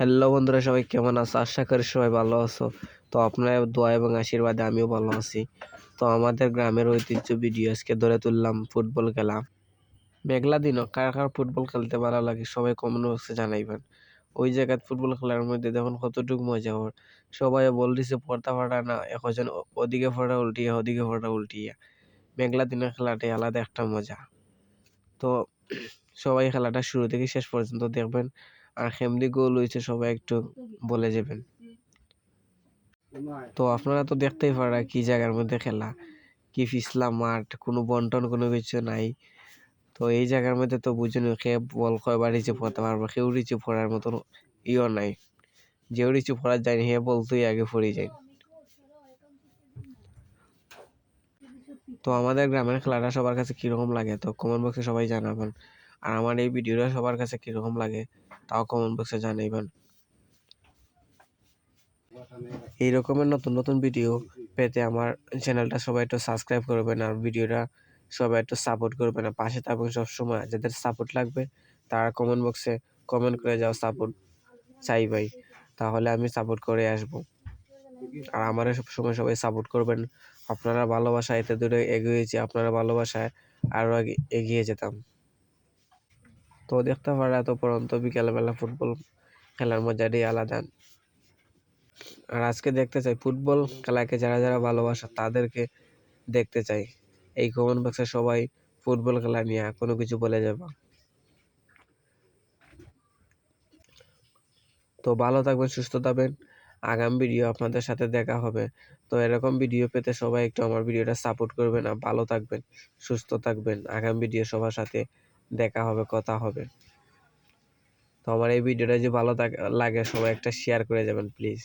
Hello বন্ধুরা, সবাই কেমন আছো? আশা করি সবাই ভালো আছো। তো আপনার দোয়া এবং আশীর্বাদে আমিও ভালো আছি। তো আমাদের গ্রামের ঐতিহ্য ভিডিও আজকে ধরে তুললাম ফুটবল খেলা। মেঘলা দিনও কার কার ফুটবল খেলতে ভালো লাগে সবাই কমেন্ট বক্সে জানাইবেন। ওই জায়গায় ফুটবল খেলার মধ্যে দেখুন কতটুকু মজা হয়। সবাই বল দিছে পড়তা ফাটা না এখন ওদিকে ফোটা উল্টিয়া, ওদিকে ফোটা উল্টিয়া। মেঘলা দিনের খেলাটাই আলাদা একটা মজা। তো সবাই খেলাটা শুরু থেকে শেষ পর্যন্ত দেখবেন। আর কেমনি গোল হয়েছে সবাই একটু বলে যাবেন। তো আপনারা তো দেখতেই পারা কি জায়গার মধ্যে খেলা, কি ফিসলা মাঠ, কোনো বন্টন কোনো কিছু নাই। তো এই জায়গার মধ্যে তো বুঝুন কে বল কয়বার রিচিভ করতে পারব, কেউ রিচিভ করার মতন ইও নাই। যে রিচিভ করার যায়নি হে বলতেই আগে পড়ে যায় তো আমাদের গ্রামের খেলাটা সবার কাছে কীরকম লাগে, তো কমেন্ট বক্সে সবাই জানাবেন। আর আমার এই ভিডিওটা সবার কাছে কীরকম লাগে, তাও কমেন্ট বক্সে জানাইবেন। এই রকমের নতুন নতুন ভিডিও পেতে আমার চ্যানেলটা সবাই একটু সাবস্ক্রাইব করবেন আর ভিডিওটা সবাই একটু সাপোর্ট করবেন। আর পাশে থাকবেন সবসময়, যাদের সাপোর্ট লাগবে, তারা কমেন্ট বক্সে কমেন্ট করে যাও সাপোর্ট চাই ভাই। তাহলে আমি সাপোর্ট করে আসব। আর আমারও সবসময় সবাই সাপোর্ট করবেন। আপনারা ভালোবাসা এতে দূরে এগিয়েছি আপনারা ভালোবাসায় আরও এগিয়ে যেতাম। তো দেখতে পারা এত পরন্ত বিকেলবেলা ফুটবল খেলার মজাটাই আলাদা। আর আজকে দেখতে চাই, ফুটবল খেলাকে যারা যারা ভালোবাসা তাদেরকে দেখতে চাই। এই কমেন্ট বক্সে সবাই ফুটবল খেলা নিয়ে কোনো কিছু বলে যাবে। তো ভালো থাকবেন, সুস্থ থাকবেন। আগাম ভিডিও আপনাদের সাথে দেখা হবে। তো এরকম ভিডিও পেতে সবাই একটু আমার ভিডিওটা সাপোর্ট করবেন আর ভালো থাকবেন, সুস্থ থাকবেন। আগাম ভিডিও সবার সাথে দেখা হবে, কথা হবে। তো আমার এই ভিডিওটা যদি ভালো লাগে সবাই একটা শেয়ার করে যাবেন প্লিজ